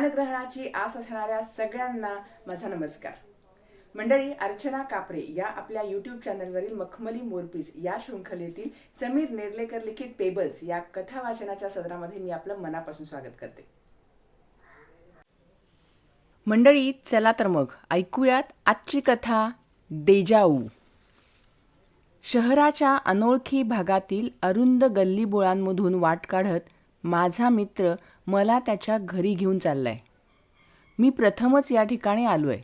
ज्ञानग्रहणाची आस असणाऱ्या सगळ्यांना माझा नमस्कार. मंडळी अर्चना कापरे या आपल्या युट्यूब चॅनलवरील मखमली मोरपीस या शृंखलेतील समीर नेर्लेकर लिखित पेबल्स या कथा वाचनाच्या सदरामध्ये मी आपलं मनापासून स्वागत करते. मंडळी चला तर मग ऐकूयात आजची कथा देजाऊ शहराच्या अनोळखी भागातील अरुंद गल्लीबोळांमधून वाट काढत माझा मित्र मला त्याच्या घरी घेऊन चाललाय. मी प्रथमच या ठिकाणी आलो आहे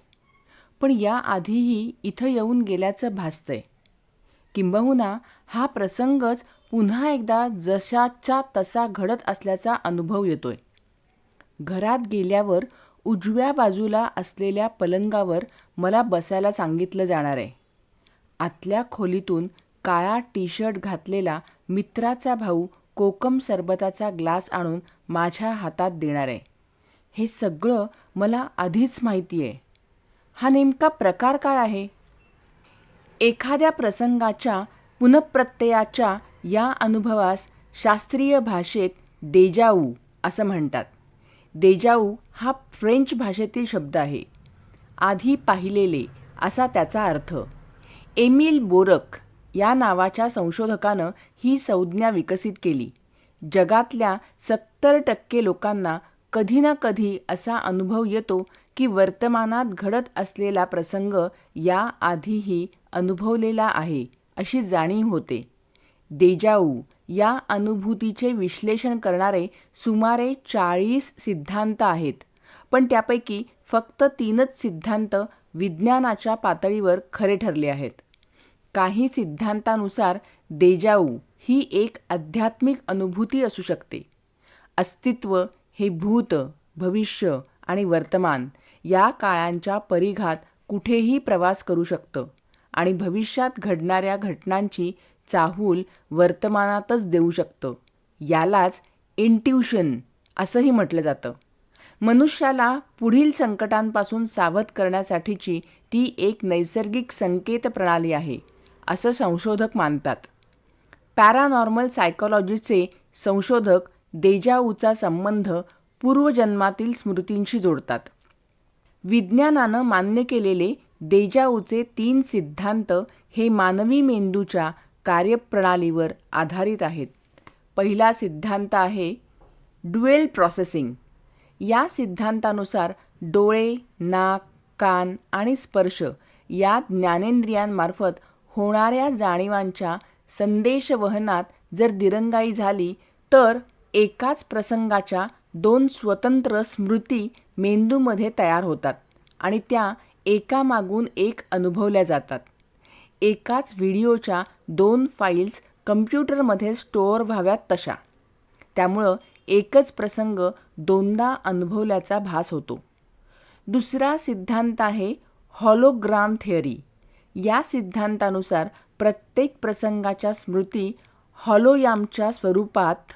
पण या आधीही इथं येऊन गेल्याचं भासतंय. किंबहुना हा प्रसंगच पुन्हा एकदा जशाच्या तसा घडत असल्याचा अनुभव येतोय. घरात गेल्यावर उजव्या बाजूला असलेल्या पलंगावर मला बसायला सांगितलं जाणार आहे. आतल्या खोलीतून काळा टी शर्ट घातलेला मित्राचा भाऊ कोकम सरबताचा ग्लास आणून माझ्या हातात देणार आहे. हे सगळं मला आधीच माहिती आहे. हा नेमका प्रकार काय आहे? एखाद्या प्रसंगाच्या पुनप्रत्ययाच्या या अनुभवास शास्त्रीय भाषेत देजाऊ असं म्हणतात. देजाऊ हा फ्रेंच भाषेतील शब्द आहे. आधी पाहिलेले असा त्याचा अर्थ. एमिल बोरक या नावाच्या संशोधकानं ही संज्ञा विकसित केली. जगातल्या सत्तर टक्के लोकांना कधी ना कधी असा अनुभव येतो की वर्तमानात घडत असलेला प्रसंग या आधीही अनुभवलेला आहे अशी जाणीव होते. देजाऊ या अनुभूतीचे विश्लेषण करणारे सुमारे चाळीस सिद्धांत आहेत पण त्यापैकी फक्त तीनच सिद्धांत विज्ञानाच्या पातळीवर खरे ठरले आहेत. काही सिद्धांतानुसार देजाऊ ही एक आध्यात्मिक अनुभूती असू शकते. अस्तित्व हे भूत भविष्य आणि वर्तमान या काळांच्या परिघात कुठेही प्रवास करू शकतं आणि भविष्यात घडणाऱ्या घटनांची चाहूल वर्तमानातच देऊ शकतं. यालाच इंट्युशन असंही म्हटलं जातं. मनुष्याला पुढील संकटांपासून सावध करण्यासाठीची ती एक नैसर्गिक संकेत प्रणाली आहे. असं संशोधक मानतात. पॅरानॉर्मल सायकॉलॉजीचे संशोधक देजाऊचा संबंध पूर्वजन्मातील स्मृतींशी जोडतात. विज्ञानानं मान्य केलेले देजाऊचे तीन सिद्धांत हे मानवी मेंदूच्या कार्यप्रणालीवर आधारित आहेत. पहिला सिद्धांत आहे ड्युएल प्रोसेसिंग. या सिद्धांतानुसार डोळे नाक कान आणि स्पर्श या ज्ञानेंद्रियांमार्फत होणाऱ्या जाणीवांच्या संदेशवहनात जर दिरंगाई झाली तर एकाच प्रसंगाच्या दोन स्वतंत्र स्मृती मेंदूमध्ये तयार होतात आणि त्या एकामागून एक अनुभवल्या जातात. एकाच व्हिडिओच्या दोन फाईल्स कम्प्युटरमध्ये स्टोअर व्हाव्यात तशा. त्यामुळं एकच प्रसंग दोनदा अनुभवल्याचा भास होतो. दुसरा सिद्धांत आहे हॉलोग्राम थिअरी या सिद्धांतानुसार प्रत्येक प्रसंगाच्या स्मृती हॉलोयामच्या स्वरूपात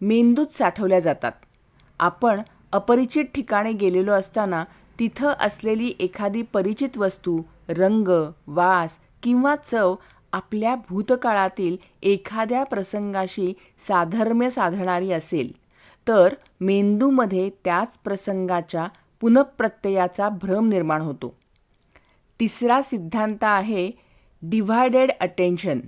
मेंदूत साठवल्या जातात. आपण अपरिचित ठिकाणी गेलेलो असताना तिथं असलेली एखादी परिचित वस्तू रंग वास किंवा चव आपल्या भूतकाळातील एखाद्या प्रसंगाशी साधर्म्य साधणारी असेल. तर मेंदूमध्ये त्याच प्रसंगाच्या पुनप्रत्ययाचा भ्रम निर्माण होतो. तिसरा सिद्धांत आहे डिव्हायडेड अटेन्शन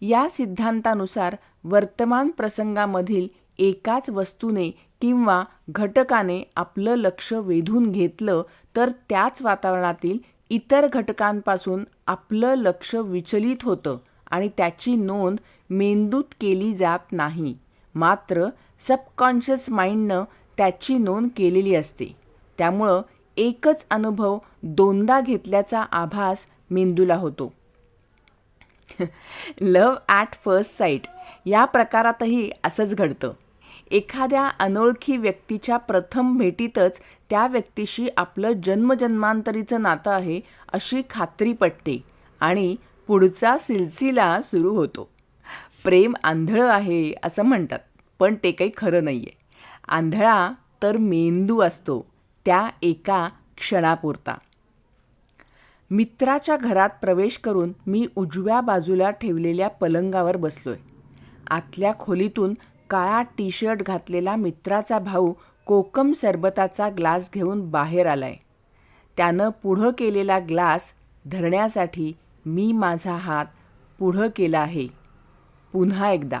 या सिद्धांतानुसार वर्तमान प्रसंगामधील एकाच वस्तूने किंवा घटकाने आपलं लक्ष वेधून घेतलं तर त्याच वातावरणातील इतर घटकांपासून आपलं लक्ष विचलित होतं आणि त्याची नोंद मेंदूत केली जात नाही. मात्र सबकॉन्शियस माइंडनं त्याची नोंद केलेली असते. त्यामुळं एकच अनुभव दोनदा घेतल्याचा आभास मेंदूला होतो. लव ॲट फर्स्ट साईट या प्रकारातही असंच घडतं. एखाद्या अनोळखी व्यक्तीच्या प्रथम भेटीतच त्या व्यक्तीशी आपलं जन्मजन्मांतरीचं नातं आहे अशी खात्री पटते आणि पुढचा सिलसिला सुरू होतो. प्रेम आंधळं आहे असं म्हणतात पण ते काही खरं नाही आहे आंधळा तर मेंदू असतो. त्या एका क्षणापुरता. मित्राच्या घरात प्रवेश करून मी उजव्या बाजूला ठेवलेल्या पलंगावर बसलोय. आतल्या खोलीतून काळा टी शर्ट घातलेला मित्राचा भाऊ कोकम सरबताचा ग्लास घेऊन बाहेर आलाय. त्यानं पुढं केलेला ग्लास धरण्यासाठी मी माझा हात पुढं केला आहे. पुन्हा एकदा.